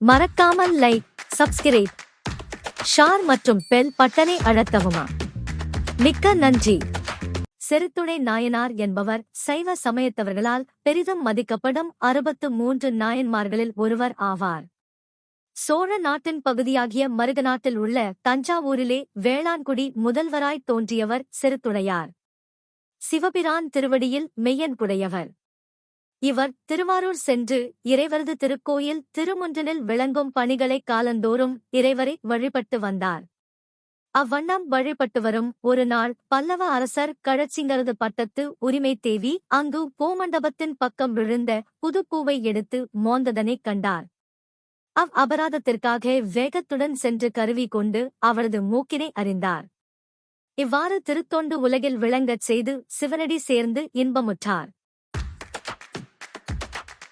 மறக்காமல் like subscribe ஷார் மற்றும் bell பட்டனை அழுத்தவுமா? மிக்க நன்றி. செருத்துடை நாயனார் என்பவர் சைவ சமயத்தவர்களால் பெரிதும் மதிக்கப்படும் அறுபத்து மூன்று நாயன்மார்களில் ஒருவர் ஆவார். சோழ நாட்டின் பகுதியாகிய மருகநாட்டில் உள்ள தஞ்சாவூரிலே வேளாண்குடி முதல்வராய் தோன்றியவர் செருத்துடையார் சிவபிரான் திருவடியில் மெய்யன்புடையவர் இவர் திருவாரூர் சென்று இறைவரது திருக்கோயில் திருமுன்றலில் விளங்கும் பணிகளை காலந்தோறும் இறைவரை வழிபட்டு வந்தார். அவ்வண்ணம் வழிபட்டு வரும் ஒரு நாள் பல்லவ அரசர் கழச்சிங்கரது பட்டத்து உரிமை தேவி அங்கு பூமண்டபத்தின் பக்கம் விழுந்த புதுப்பூவை எடுத்து மோந்ததனைக் கண்டார். அவ் அபராதத்திற்காக வேகத்துடன் சென்று கருவி கொண்டு அவரது மூக்கினை அறிந்தார். இவ்வாறு திருத்தொண்டு உலகில் விளங்கச் செய்து சிவனடி சேர்ந்து இன்பமுற்றார்.